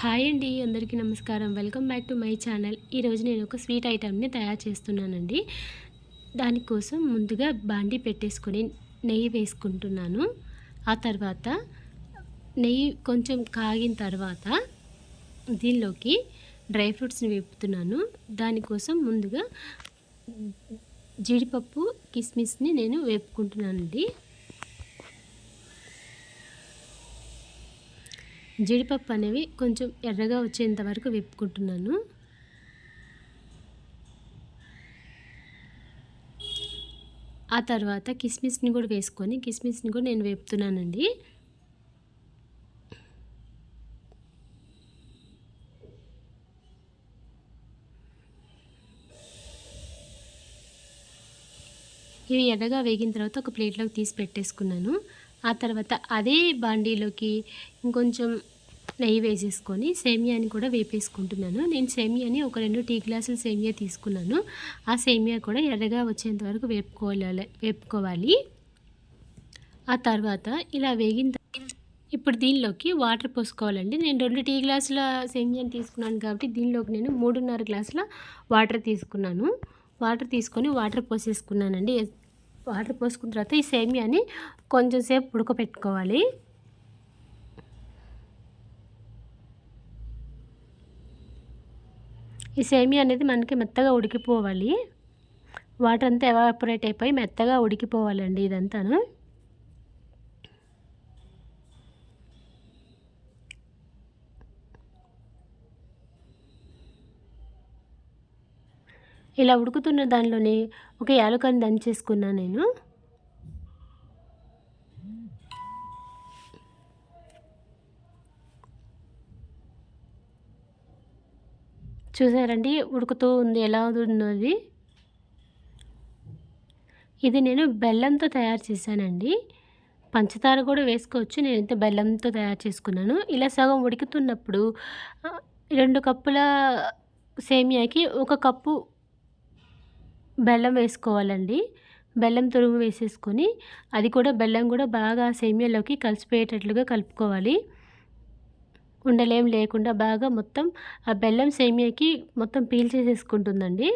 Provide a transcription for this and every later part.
Hi అండి అందరికీ నమస్కారం. Welcome back to my channel. ఈరోజు నేను ఒక స్వీట్ ఐటెంని తయారు చేస్తున్నానండి. దానికోసం ముందుగా బాండి పెట్టేసుకొని నెయ్యి వేసుకుంటున్నాను. ఆ తర్వాత నెయ్యి కొంచెం కాగిన తర్వాత దీనిలోకి డ్రై ఫ్రూట్స్ని వేపుతున్నాను. దానికోసం ముందుగా జీడిపప్పు కిస్మిస్ని నేను వేపుకుంటున్నానండి. జీడిపప్పు అనేవి కొంచెం ఎర్రగా వచ్చేంత వరకు వేపుకుంటున్నాను. ఆ తర్వాత కిస్మిస్ని కూడా వేసుకొని కిస్మిస్ని కూడా నేను వేపుతున్నానండి. ఇవి ఎర్రగా వేగిన తర్వాత ఒక ప్లేట్లోకి తీసి పెట్టేసుకున్నాను. ఆ తర్వాత అదే బాండీలోకి ఇంకొంచెం నెయ్యి వేసేసుకొని సేమియాని కూడా వేపేసుకుంటున్నాను. నేను సేమియాని ఒక రెండు టీ గ్లాసులు సేమియా తీసుకున్నాను. ఆ సేమియా కూడా ఎర్రగా వచ్చేంత వరకు వేపుకోవాలి వేపుకోవాలి. ఆ తర్వాత ఇలా వేగిన ఇప్పుడు దీనిలోకి వాటర్ పోసుకోవాలండి. నేను రెండు టీ గ్లాసుల సేమియాని తీసుకున్నాను కాబట్టి దీనిలోకి నేను మూడున్నర గ్లాసుల వాటర్ తీసుకున్నాను. వాటర్ తీసుకొని వాటర్ పోసేసుకున్నానండి. వాటర్ పోసుకున్న తర్వాత ఈ సేమియాని కొంచెం సేపు ఉడకపెట్టుకోవాలి. ఈ సేమియా అనేది మనకి మెత్తగా ఉడికిపోవాలి. వాటర్ అంతా ఎవాపరేట్ అయిపోయి మెత్తగా ఉడికిపోవాలండి ఇదంతాను. ఇలా ఉడుకుతున్న దానిలోనే ఒక యాలకాన్ని దంచేసుకున్నాను నేను. చూసారండి ఉడుకుతూ ఉంది ఎలా ఉన్నది? ఇది నేను బెల్లంతో తయారు చేశానండి. పంచదార కూడా వేసుకోవచ్చు నేను ఇంత బెల్లంతో తయారు చేసుకున్నాను. ఇలా సగం ఉడుకుతున్నప్పుడు రెండు కప్పుల సేమియాకి ఒక కప్పు బెల్లం వేసుకోవాలండి. బెల్లం తురుము వేసేసుకొని అది కూడా బెల్లం కూడా బాగా సేమియాలోకి కలిసిపోయేటట్లుగా కలుపుకోవాలి. ఉండలేం లేకుండా బాగా మొత్తం ఆ బెల్లం సేమియాకి మొత్తం పీల్చేసేసుకుంటుందండి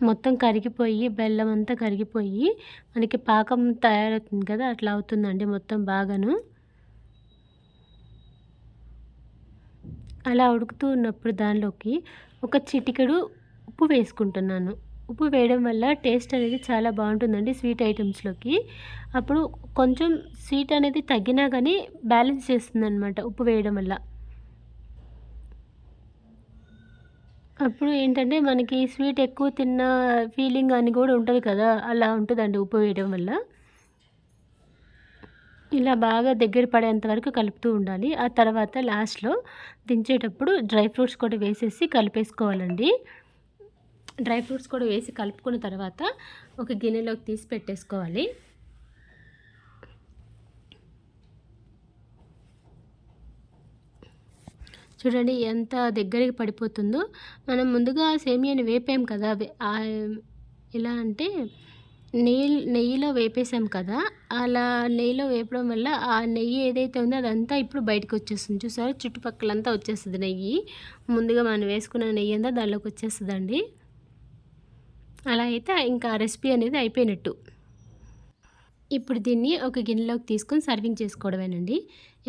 మొత్తం కరిగిపోయి బెల్లం అంతా కరిగిపోయి మనకి పాకం తయారవుతుంది కదా అట్లా అవుతుందండి మొత్తం బాగాను. అలా ఉడుకుతూ ఉన్నప్పుడు దానిలోకి ఒక చిటికెడు ఉప్పు వేసుకుంటున్నాను. ఉప్పు వేయడం వల్ల టేస్ట్ అనేది చాలా బాగుంటుందండి స్వీట్ ఐటమ్స్లోకి. అప్పుడు కొంచెం స్వీట్ అనేది తగ్గినా కానీ బ్యాలెన్స్ చేస్తుందనమాట ఉప్పు వేయడం వల్ల. అప్పుడు ఏంటంటే మనకి స్వీట్ ఎక్కువ తిన్న ఫీలింగ్ అని కూడా ఉంటుంది కదా అలా ఉంటుందండి ఉప్పు వేయడం వల్ల. ఇలా బాగా దగ్గర పడేంత వరకు కలుపుతూ ఉండాలి. ఆ తర్వాత లాస్ట్లో దించేటప్పుడు డ్రై ఫ్రూట్స్ కూడా వేసేసి కలిపేసుకోవాలండి. డ్రై ఫ్రూట్స్ కూడా వేసి కలుపుకున్న తర్వాత ఒక గిన్నెలోకి తీసి పెట్టేసుకోవాలి. చూడండి ఎంత దగ్గరికి పడిపోతుందో. మనం ముందుగా సేమియాని వేపాం కదా ఎలా అంటే నెయ్యి నెయ్యిలో వేపేసాం కదా అలా నెయ్యిలో వేపడం వల్ల ఆ నెయ్యి ఏదైతే ఉందో అదంతా ఇప్పుడు బయటకు వచ్చేస్తుంది. చూసారు? చుట్టుపక్కలంతా వచ్చేస్తుంది నెయ్యి. ముందుగా మనం వేసుకున్న నెయ్యి అంతా దానిలోకి వచ్చేస్తుందండి. అలా అయితే ఇంకా రెసిపీ అనేది అయిపోయినట్టు. ఇప్పుడు దీన్ని ఒక గిన్నెలోకి తీసుకొని సర్వింగ్ చేసుకోవడమేనండి.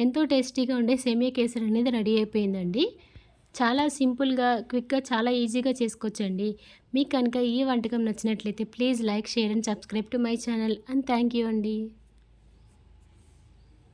ఎంతో టేస్టీగా ఉండే సేమియా కేసరి అనేది రెడీ అయిపోయిందండి. చాలా సింపుల్గా క్విక్గా చాలా ఈజీగా చేసుకోవచ్చండి. మీకు కనుక ఈ వంటకం నచ్చినట్లయితే please like share and subscribe to my channel and thank you అండి.